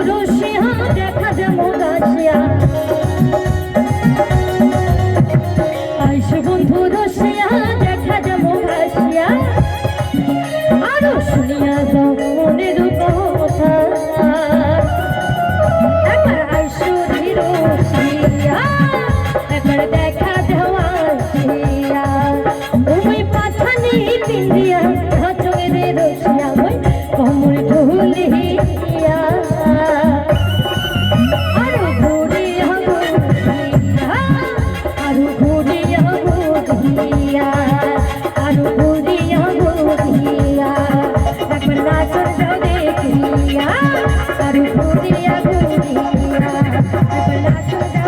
রসিয়া দেখা যেমন রাশিয়া আইসো বন্ধু রসিয়া দেখা যেমন রাশিয়া আরও শুনিয়া যাও মনের কথা একবার আইসো রসিয়া একবার দেখা দেওয়া তুমি পাঠানি পিন্দিয়া Gracias.